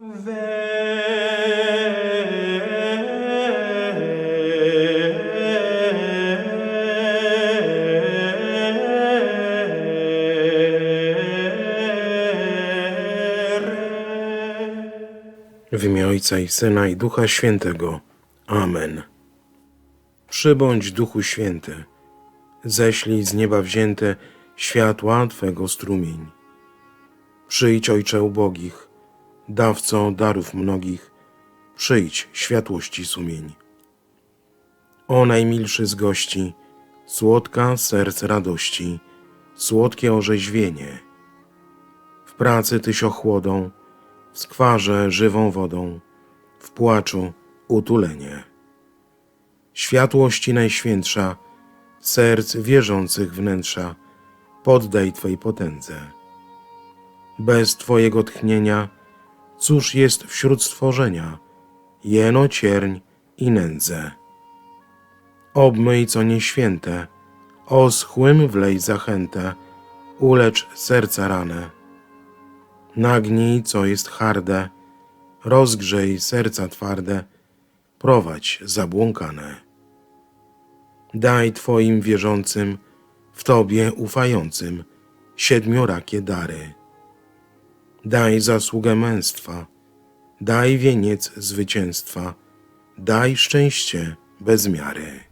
W imię Ojca i Syna i Ducha Świętego. Amen. Przybądź Duchu Święty, ześlij z nieba wzięte światła Twego strumień. Przyjdź Ojcze ubogich, dawco darów mnogich, przyjdź światłości sumień. O najmilszy z gości, słodka serc radości, słodkie orzeźwienie. W pracy Tyś ochłodą, w skwarze żywą wodą, w płaczu utulenie. Światłości najświętsza, serc wierzących wnętrza, poddaj Twej potędze. Bez Twojego tchnienia, cóż jest wśród stworzenia, jeno cierń i nędzę. Obmyj co nieświęte, oschłym wlej zachętę, ulecz serca ranę. Nagnij, co jest harde, rozgrzej serca twarde, prowadź zabłąkane. Daj Twoim wierzącym, w Tobie ufającym, siedmiorakie dary. Daj zasługę męstwa, daj wieniec zwycięstwa, daj szczęście bez miary.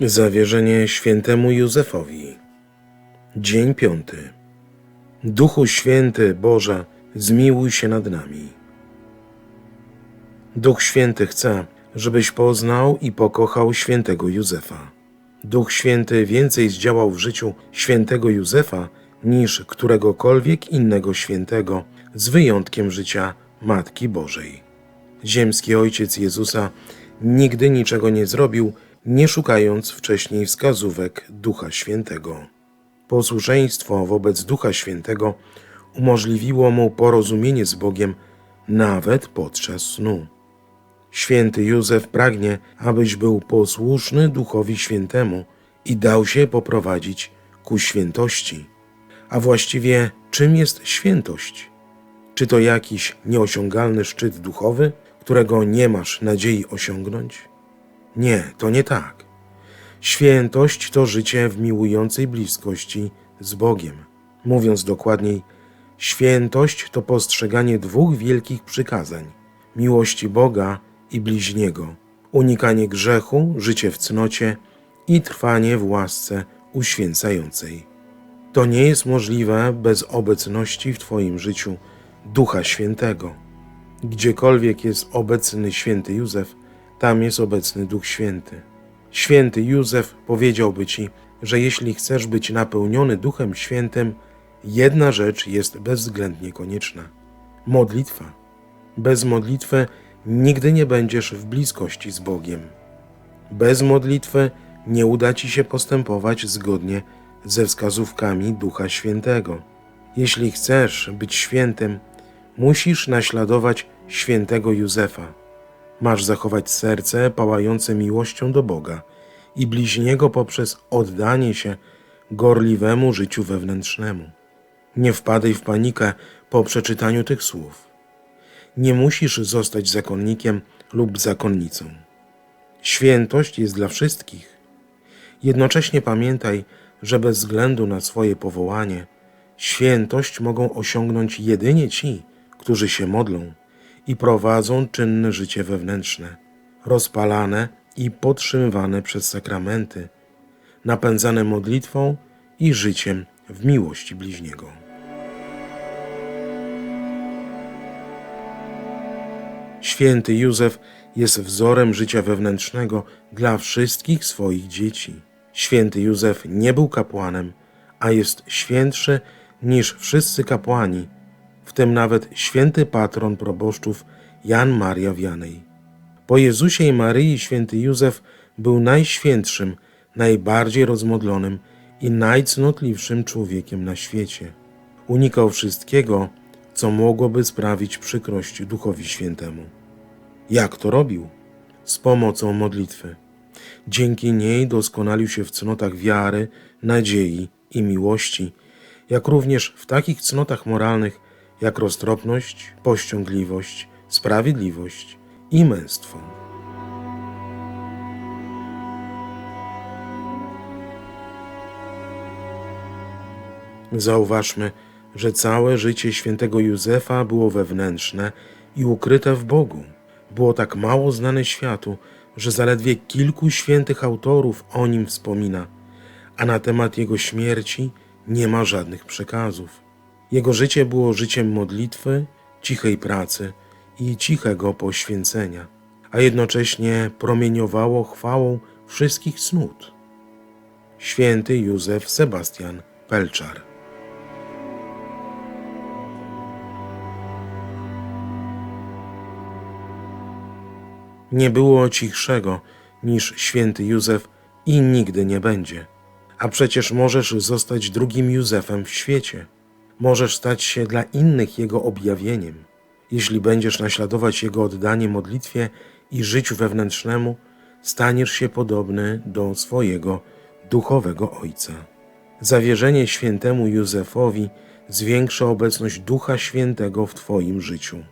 Zawierzenie świętemu Józefowi. Dzień piąty. Duchu Święty Boże, zmiłuj się nad nami. Duch Święty chce, żebyś poznał i pokochał świętego Józefa. Duch Święty więcej zdziałał w życiu świętego Józefa niż któregokolwiek innego świętego, z wyjątkiem życia Matki Bożej. Ziemski ojciec Jezusa nigdy niczego nie zrobił, nie szukając wcześniej wskazówek Ducha Świętego. Posłuszeństwo wobec Ducha Świętego umożliwiło mu porozumienie z Bogiem nawet podczas snu. Święty Józef pragnie, abyś był posłuszny Duchowi Świętemu i dał się poprowadzić ku świętości. A właściwie czym jest świętość? Czy to jakiś nieosiągalny szczyt duchowy, którego nie masz nadziei osiągnąć? Nie, to nie tak. Świętość to życie w miłującej bliskości z Bogiem. Mówiąc dokładniej, świętość to postrzeganie dwóch wielkich przykazań: miłości Boga i bliźniego, unikanie grzechu, życie w cnocie i trwanie w łasce uświęcającej. To nie jest możliwe bez obecności w Twoim życiu Ducha Świętego. Gdziekolwiek jest obecny święty Józef, tam jest obecny Duch Święty. Święty Józef powiedziałby ci, że jeśli chcesz być napełniony Duchem Świętym, jedna rzecz jest bezwzględnie konieczna modlitwa. Bez modlitwy nigdy nie będziesz w bliskości z Bogiem. Bez modlitwy nie uda ci się postępować zgodnie ze wskazówkami Ducha Świętego. Jeśli chcesz być świętym, musisz naśladować świętego Józefa. Masz zachować serce pałające miłością do Boga i bliźniego poprzez oddanie się gorliwemu życiu wewnętrznemu. Nie wpadaj w panikę po przeczytaniu tych słów. Nie musisz zostać zakonnikiem lub zakonnicą. Świętość jest dla wszystkich. Jednocześnie pamiętaj, że bez względu na swoje powołanie, świętość mogą osiągnąć jedynie ci, którzy się modlą i prowadzą czynne życie wewnętrzne, rozpalane i podtrzymywane przez sakramenty, napędzane modlitwą i życiem w miłości bliźniego. Święty Józef jest wzorem życia wewnętrznego dla wszystkich swoich dzieci. Święty Józef nie był kapłanem, a jest świętszy niż wszyscy kapłani, w tym nawet święty patron proboszczów Jan Maria Wianej. Po Jezusie i Maryi święty Józef był najświętszym, najbardziej rozmodlonym i najcnotliwszym człowiekiem na świecie. Unikał wszystkiego, co mogłoby sprawić przykrość Duchowi Świętemu. Jak to robił? Z pomocą modlitwy. Dzięki niej doskonalił się w cnotach wiary, nadziei i miłości, jak również w takich cnotach moralnych jak roztropność, pościągliwość, sprawiedliwość i męstwo. Zauważmy, że całe życie świętego Józefa było wewnętrzne i ukryte w Bogu. Było tak mało znane światu, że zaledwie kilku świętych autorów o nim wspomina, a na temat jego śmierci nie ma żadnych przekazów. Jego życie było życiem modlitwy, cichej pracy i cichego poświęcenia, a jednocześnie promieniowało chwałą wszystkich snut. Święty Józef Sebastian Pelczar. Nie było cichszego niż święty Józef i nigdy nie będzie. A przecież możesz zostać drugim Józefem w świecie. Możesz stać się dla innych jego objawieniem. Jeśli będziesz naśladować jego oddanie modlitwie i życiu wewnętrznemu, staniesz się podobny do swojego duchowego ojca. Zawierzenie świętemu Józefowi zwiększa obecność Ducha Świętego w Twoim życiu.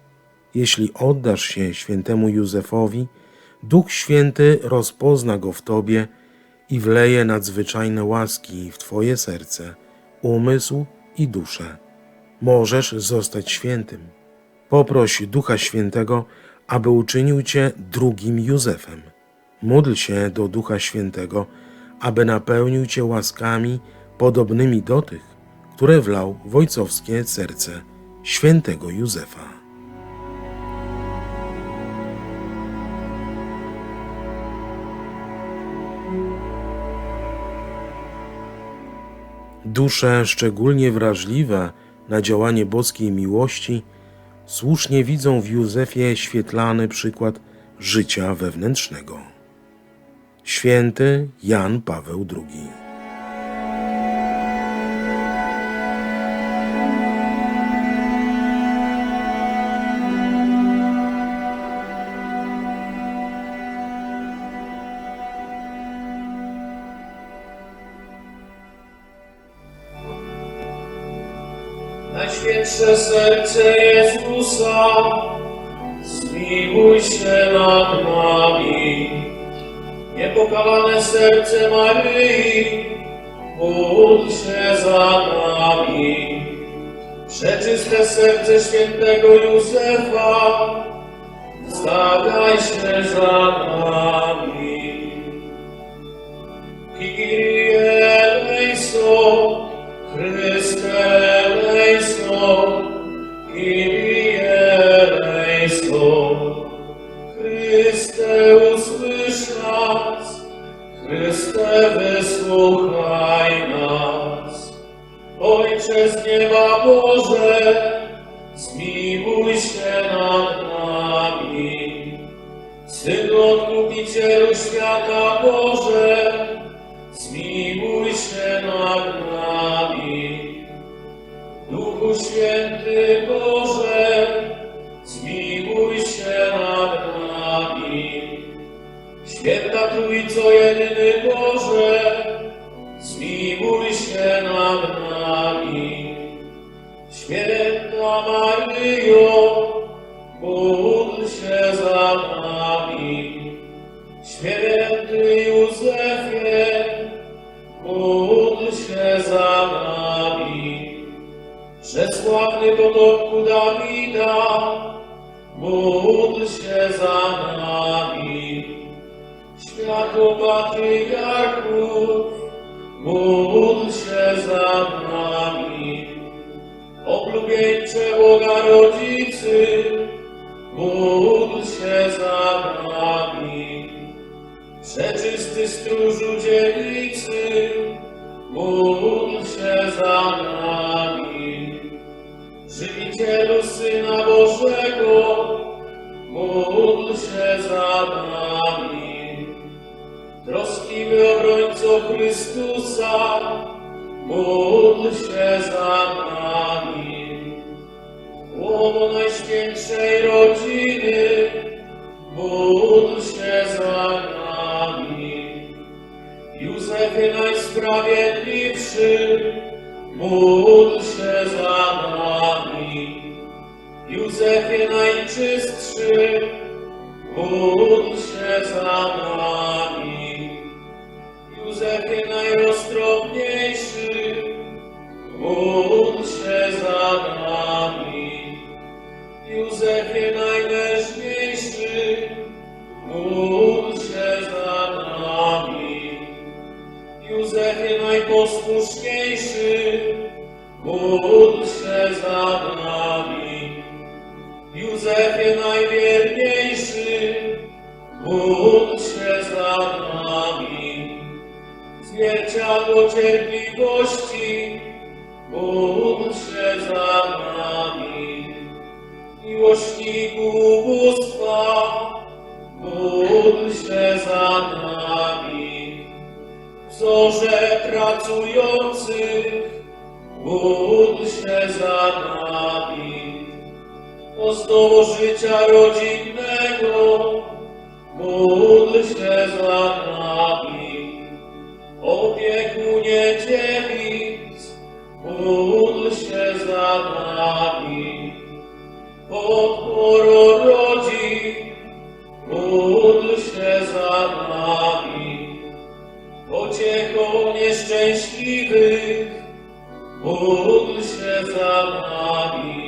Jeśli oddasz się świętemu Józefowi, Duch Święty rozpozna go w tobie i wleje nadzwyczajne łaski w twoje serce, umysł i duszę. Możesz zostać świętym. Poproś Ducha Świętego, aby uczynił cię drugim Józefem. Módl się do Ducha Świętego, aby napełnił cię łaskami podobnymi do tych, które wlał w ojcowskie serce świętego Józefa. Dusze szczególnie wrażliwe na działanie boskiej miłości słusznie widzą w Józefie świetlany przykład życia wewnętrznego. Święty Jan Paweł II. Najświętsze serce Jezusa, zmiłuj się nad nami. Niepokalane serce Maryi, módl się za nami. Przeczyste serce świętego Józefa, zagaj się za nami. Kyrie się nad nami. Synu Odkupicielu świata Boże, módl się za nami. Oblubieńcze Boga Rodzicy, módl się za nami. Przeczysty stróżu dziewicy, módl się za nami. Żywicielu Syna Bożego, módl się za nami. Troskliwy obrońco Chrystusa, módl się za nami. Głowo Najświętszej Rodziny, módl się za nami. Józefie Najsprawiedliwszy, módl się za nami. Józefie Najczystszy, módl się za nami. Józefie najwierniejszy, módl się za nami. Zwierciadło cierpliwości, módl się za nami. Miłośniku ubóstwa, módl się za nami. Wzorze pracujących, módl się za nami. Ozdobo życia rodzinnego, módl się za nami. Opiekunie dziewic, módl się za nami. Podporo rodzin, módl się za nami. Pociechą nieszczęśliwych, módl się za nami.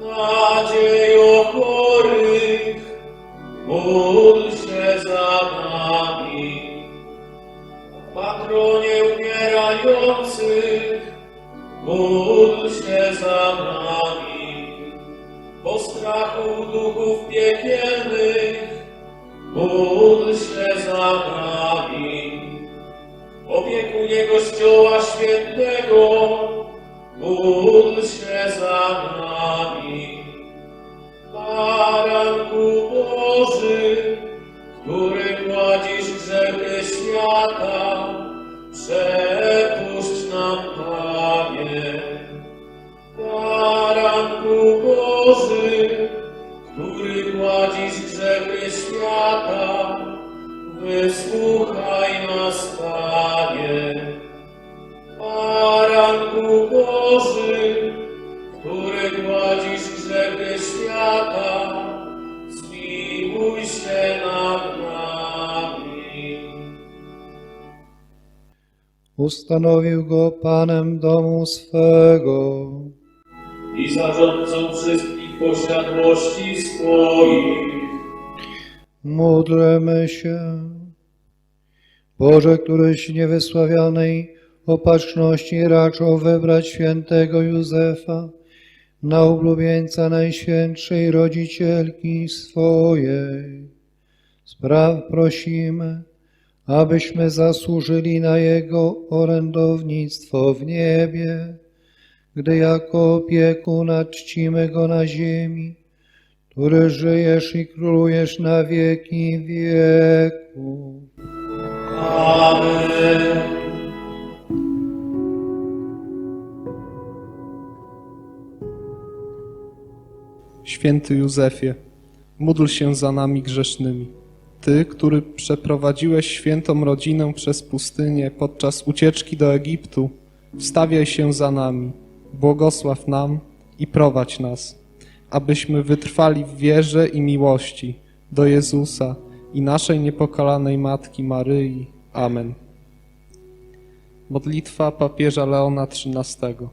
Nadzieją chorych, módl się za nami. Patronie umierających, módl się za nami. Po strachu duchów piekielnych, módl się za nami. Opiekunie Kościoła Świętego, módl się za nami. Baranku Boży, który gładzisz grzechy świata, przepuść nam, Panie. Baranku Boży, który gładzisz grzechy świata, wysłuchaj nas, Panie. Baranku Boży, który gładzisz grzechy świata, zmiłuj się nad nami. Ustanowił go Panem domu swego. i zarządcą wszystkich posiadłości swoich. Módlmy się. Boże, któryś niewysławionej opatrzności raczył wybrać świętego Józefa na ulubieńca Najświętszej Rodzicielki swojej. Spraw prosimy, abyśmy zasłużyli na Jego orędownictwo w niebie, gdy jako opiekuna czcimy Go na ziemi, który żyjesz i królujesz na wieki wieków. Amen. Święty Józefie, módl się za nami grzesznymi. Ty, który przeprowadziłeś świętą rodzinę przez pustynię podczas ucieczki do Egiptu, wstawiaj się za nami, błogosław nam i prowadź nas, abyśmy wytrwali w wierze i miłości do Jezusa i naszej niepokalanej Matki Maryi. Amen. Modlitwa papieża Leona XIII.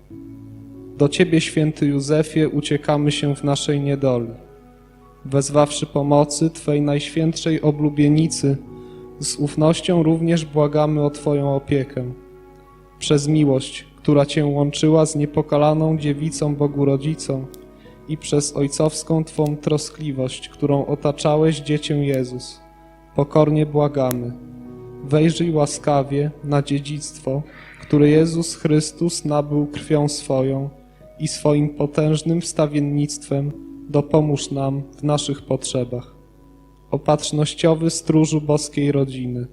Do Ciebie, święty Józefie, uciekamy się w naszej niedoli. Wezwawszy pomocy Twej najświętszej oblubienicy, z ufnością również błagamy o Twoją opiekę. Przez miłość, która Cię łączyła z niepokalaną dziewicą Bogu Rodzicą i przez ojcowską Twą troskliwość, którą otaczałeś Dziecię Jezus, pokornie błagamy. Wejrzyj łaskawie na dziedzictwo, które Jezus Chrystus nabył krwią swoją i swoim potężnym wstawiennictwem dopomóż nam w naszych potrzebach. Opatrznościowy stróżu boskiej rodziny,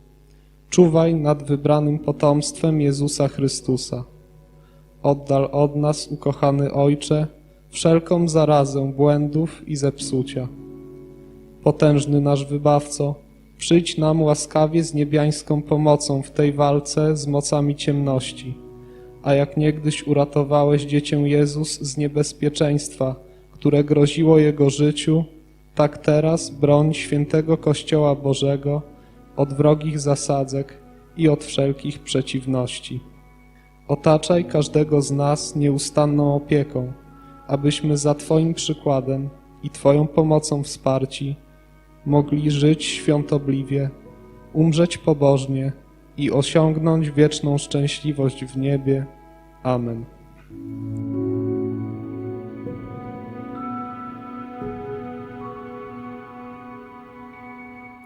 Czuwaj nad wybranym potomstwem Jezusa Chrystusa. Oddal od nas, ukochany Ojcze, wszelką zarazę błędów i zepsucia. Potężny nasz Wybawco, przyjdź nam łaskawie z niebiańską pomocą w tej walce z mocami ciemności. A jak niegdyś uratowałeś dziecię Jezus z niebezpieczeństwa, które groziło jego życiu, tak teraz broń świętego Kościoła Bożego od wrogich zasadzek i od wszelkich przeciwności. Otaczaj każdego z nas nieustanną opieką, abyśmy za Twoim przykładem i Twoją pomocą wsparci mogli żyć świątobliwie, umrzeć pobożnie i osiągnąć wieczną szczęśliwość w niebie. Amen.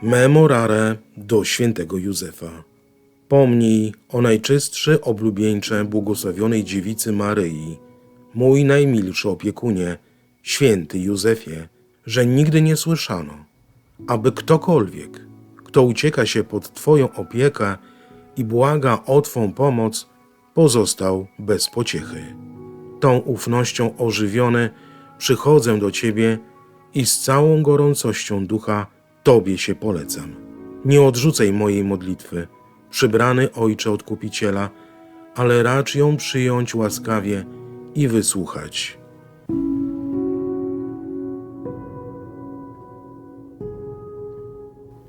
Memorare do świętego Józefa. Pomnij o najczystszy oblubieńcze błogosławionej dziewicy Maryi, mój najmilszy opiekunie, święty Józefie, że nigdy nie słyszano, aby ktokolwiek, kto ucieka się pod Twoją opiekę i błaga o Twą pomoc, pozostał bez pociechy. Tą ufnością ożywiony przychodzę do Ciebie i z całą gorącością ducha Tobie się polecam. Nie odrzucaj mojej modlitwy, przybrany Ojcze Odkupiciela, ale racz ją przyjąć łaskawie i wysłuchać.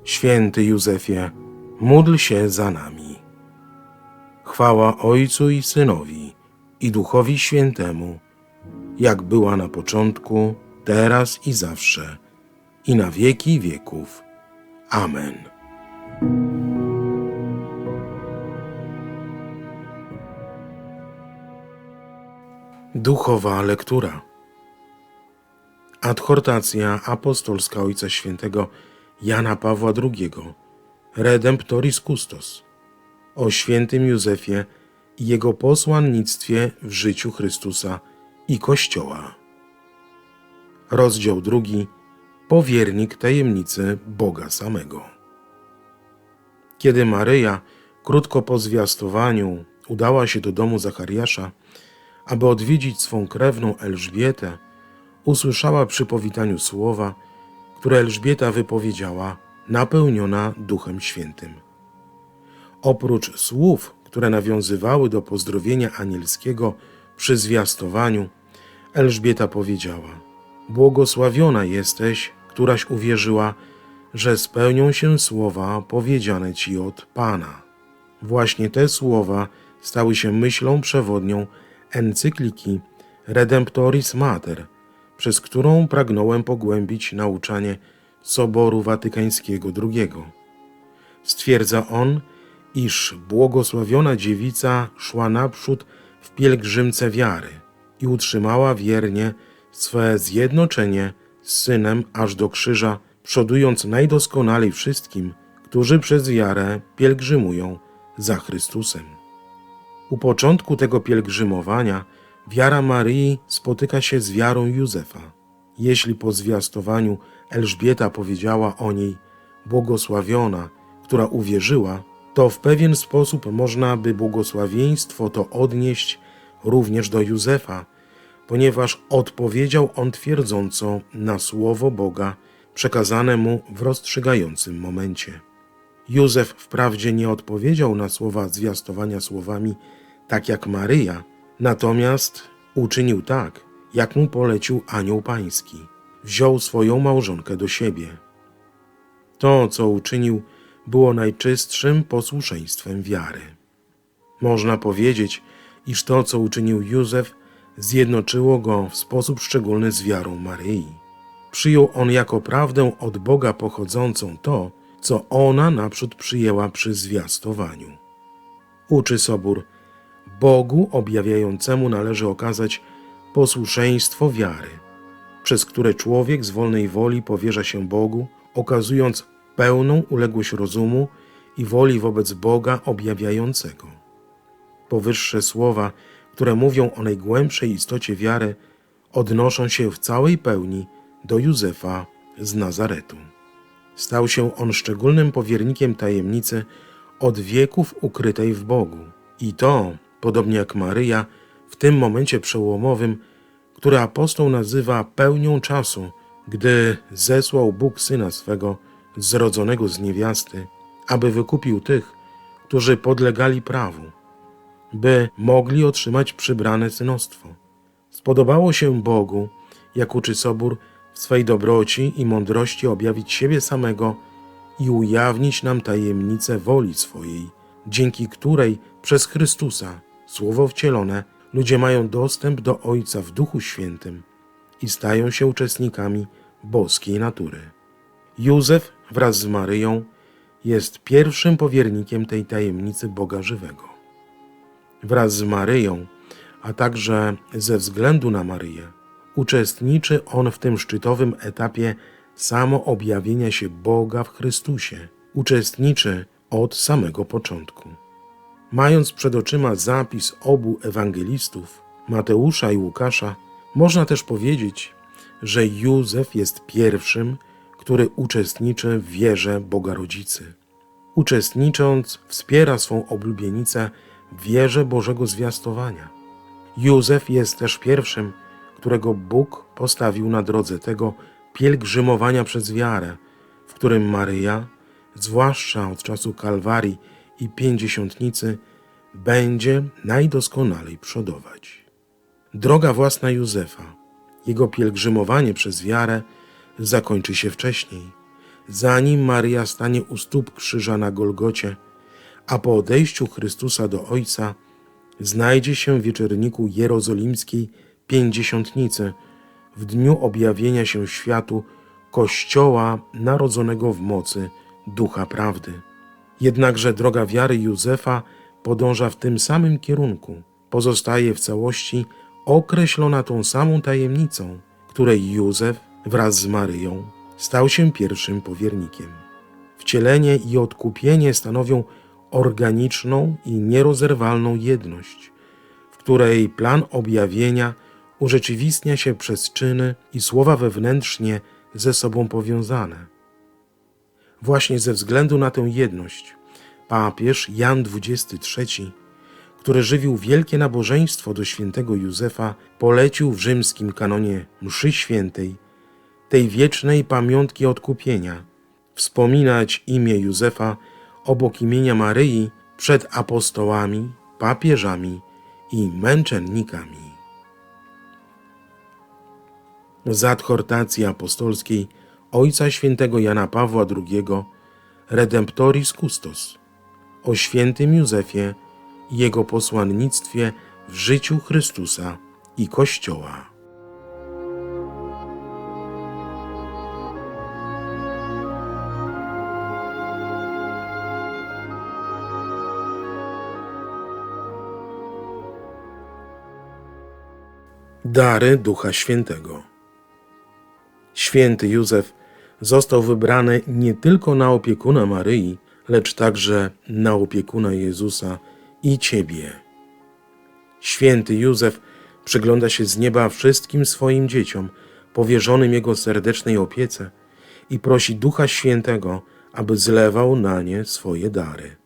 Święty Józefie, módl się za nami. Chwała Ojcu i Synowi i Duchowi Świętemu, jak była na początku, teraz i zawsze, i na wieki wieków. Amen. Duchowa lektura. Adhortacja apostolska Ojca Świętego Jana Pawła II, Redemptoris Custos, o świętym Józefie i jego posłannictwie w życiu Chrystusa i Kościoła. Rozdział drugi. Powiernik tajemnicy Boga samego. Kiedy Maryja, krótko po zwiastowaniu, udała się do domu Zachariasza, aby odwiedzić swą krewną Elżbietę, usłyszała przy powitaniu słowa, które Elżbieta wypowiedziała, napełniona Duchem Świętym. Oprócz słów, które nawiązywały do pozdrowienia anielskiego przy zwiastowaniu, Elżbieta powiedziała: Błogosławiona jesteś, któraś uwierzyła, że spełnią się słowa powiedziane ci od Pana. Właśnie te słowa stały się myślą przewodnią encykliki Redemptoris Mater, przez którą pragnąłem pogłębić nauczanie Soboru Watykańskiego II. Stwierdza on, iż błogosławiona dziewica szła naprzód w pielgrzymce wiary i utrzymała wiernie swe zjednoczenie z Synem aż do krzyża, przodując najdoskonalej wszystkim, którzy przez wiarę pielgrzymują za Chrystusem. U początku tego pielgrzymowania wiara Maryi spotyka się z wiarą Józefa. Jeśli po zwiastowaniu Elżbieta powiedziała o niej błogosławiona, która uwierzyła, to w pewien sposób można by błogosławieństwo to odnieść również do Józefa, ponieważ odpowiedział on twierdząco na słowo Boga przekazane mu w rozstrzygającym momencie. Józef wprawdzie nie odpowiedział na słowa zwiastowania słowami tak jak Maryja, natomiast uczynił tak, jak mu polecił anioł pański. Wziął swoją małżonkę do siebie. To, co uczynił, było najczystszym posłuszeństwem wiary. Można powiedzieć, iż to, co uczynił Józef, zjednoczyło go w sposób szczególny z wiarą Maryi. Przyjął on jako prawdę od Boga pochodzącą to, co ona naprzód przyjęła przy zwiastowaniu. Uczy Sobór, Bogu objawiającemu należy okazać posłuszeństwo wiary, przez które człowiek z wolnej woli powierza się Bogu, okazując pełną uległość rozumu i woli wobec Boga objawiającego. Powyższe słowa, które mówią o najgłębszej istocie wiary, odnoszą się w całej pełni do Józefa z Nazaretu. Stał się on szczególnym powiernikiem tajemnicy od wieków ukrytej w Bogu. I to, podobnie jak Maryja, w tym momencie przełomowym, który apostoł nazywa pełnią czasu, gdy zesłał Bóg syna swego, zrodzonego z niewiasty, aby wykupił tych, którzy podlegali prawu, by mogli otrzymać przybrane synostwo. Spodobało się Bogu, jak uczy Sobór, w swej dobroci i mądrości objawić siebie samego i ujawnić nam tajemnicę woli swojej, dzięki której przez Chrystusa, Słowo wcielone, ludzie mają dostęp do Ojca w Duchu Świętym i stają się uczestnikami boskiej natury. Józef wraz z Maryją jest pierwszym powiernikiem tej tajemnicy Boga żywego. Wraz z Maryją, a także ze względu na Maryję, uczestniczy on w tym szczytowym etapie samoobjawienia się Boga w Chrystusie. Uczestniczy od samego początku. Mając przed oczyma zapis obu ewangelistów, Mateusza i Łukasza, można też powiedzieć, że Józef jest pierwszym, który uczestniczy w wierze Boga Rodzicy. Uczestnicząc, wspiera swą oblubienicę w wierze Bożego zwiastowania. Józef jest też pierwszym, którego Bóg postawił na drodze tego pielgrzymowania przez wiarę, w którym Maryja, zwłaszcza od czasu Kalwarii i Pięćdziesiątnicy, będzie najdoskonalej przodować. Droga własna Józefa, jego pielgrzymowanie przez wiarę zakończy się wcześniej, zanim Maryja stanie u stóp krzyża na Golgocie, a po odejściu Chrystusa do Ojca znajdzie się w wieczorniku jerozolimskiej pięćdziesiątnicy w dniu objawienia się światu Kościoła narodzonego w mocy Ducha Prawdy. Jednakże droga wiary Józefa podąża w tym samym kierunku, pozostaje w całości określona tą samą tajemnicą, której Józef wraz z Maryją stał się pierwszym powiernikiem. Wcielenie i odkupienie stanowią organiczną i nierozerwalną jedność, w której plan objawienia urzeczywistnia się przez czyny i słowa wewnętrznie ze sobą powiązane. Właśnie ze względu na tę jedność papież Jan XXIII, który żywił wielkie nabożeństwo do świętego Józefa, polecił w rzymskim kanonie mszy świętej tej wiecznej pamiątki odkupienia wspominać imię Józefa obok imienia Maryi przed apostołami, papieżami i męczennikami. Z adhortacji apostolskiej Ojca Świętego Jana Pawła II Redemptoris Custos o świętym Józefie i jego posłannictwie w życiu Chrystusa i Kościoła. Dary Ducha Świętego. Święty Józef został wybrany nie tylko na opiekuna Maryi, lecz także na opiekuna Jezusa i Ciebie. Święty Józef przygląda się z nieba wszystkim swoim dzieciom, powierzonym Jego serdecznej opiece i prosi Ducha Świętego, aby zlewał na nie swoje dary.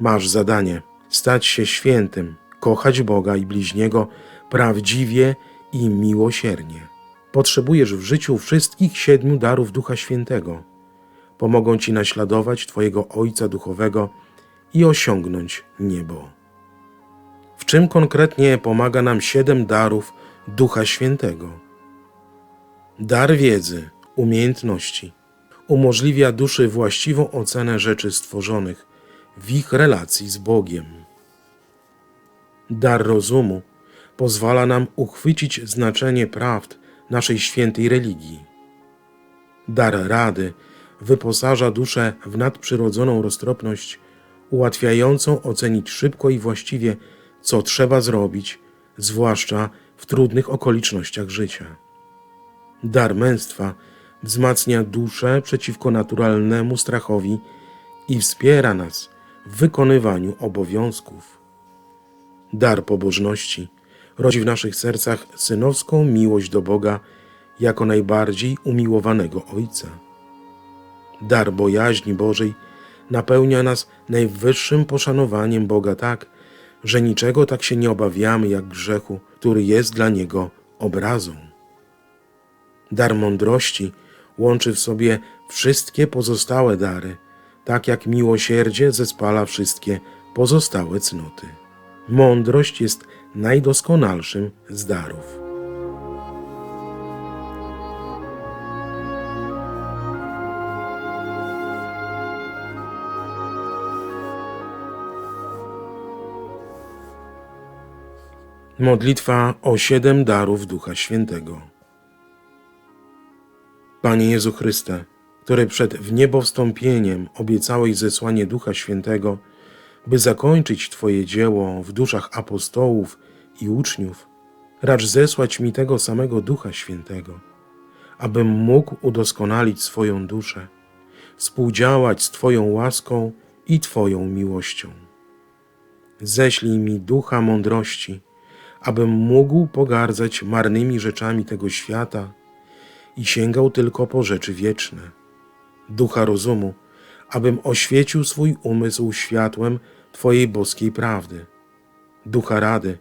Masz zadanie stać się świętym, kochać Boga i bliźniego prawdziwie i miłosiernie. Potrzebujesz w życiu wszystkich siedmiu darów Ducha Świętego. Pomogą ci naśladować Twojego Ojca Duchowego i osiągnąć niebo. W czym konkretnie pomaga nam siedem darów Ducha Świętego? Dar wiedzy, umiejętności umożliwia duszy właściwą ocenę rzeczy stworzonych w ich relacji z Bogiem. Dar rozumu pozwala nam uchwycić znaczenie prawd naszej świętej religii. Dar rady wyposaża duszę w nadprzyrodzoną roztropność, ułatwiającą ocenić szybko i właściwie, co trzeba zrobić, zwłaszcza w trudnych okolicznościach życia. Dar męstwa wzmacnia duszę przeciwko naturalnemu strachowi i wspiera nas w wykonywaniu obowiązków. Dar pobożności rodzi w naszych sercach synowską miłość do Boga jako najbardziej umiłowanego Ojca. Dar bojaźni Bożej napełnia nas najwyższym poszanowaniem Boga tak, że niczego tak się nie obawiamy jak grzechu, który jest dla Niego obrazą. Dar mądrości łączy w sobie wszystkie pozostałe dary, tak jak miłosierdzie zespala wszystkie pozostałe cnoty. Mądrość jest najdoskonalszym z darów. Modlitwa o siedem darów Ducha Świętego. Panie Jezu Chryste, który przed wniebowstąpieniem obiecałeś zesłanie Ducha Świętego, by zakończyć Twoje dzieło w duszach apostołów i uczniów, racz zesłać mi tego samego Ducha Świętego, abym mógł udoskonalić swoją duszę, współdziałać z Twoją łaską i Twoją miłością. Ześlij mi ducha mądrości, abym mógł pogardzać marnymi rzeczami tego świata i sięgał tylko po rzeczy wieczne. Ducha rozumu, abym oświecił swój umysł światłem Twojej boskiej prawdy. Ducha rady,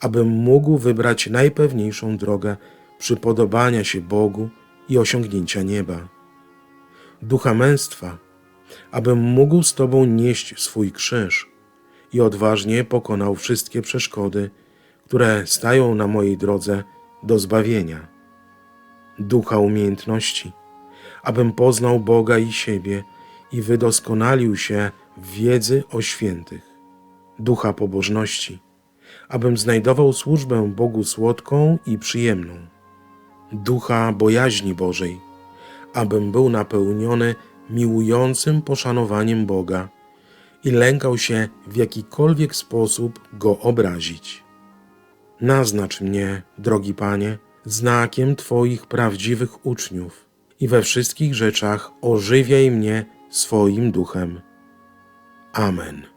abym mógł wybrać najpewniejszą drogę przypodobania się Bogu i osiągnięcia nieba. Ducha męstwa, abym mógł z Tobą nieść swój krzyż i odważnie pokonał wszystkie przeszkody, które stają na mojej drodze do zbawienia. Ducha umiejętności, abym poznał Boga i siebie i wydoskonalił się wiedzy o świętych. Ducha pobożności, abym znajdował służbę Bogu słodką i przyjemną. Ducha bojaźni Bożej, abym był napełniony miłującym poszanowaniem Boga i lękał się w jakikolwiek sposób Go obrazić. Naznacz mnie, drogi Panie, znakiem Twoich prawdziwych uczniów i we wszystkich rzeczach ożywiaj mnie swoim duchem. Amen.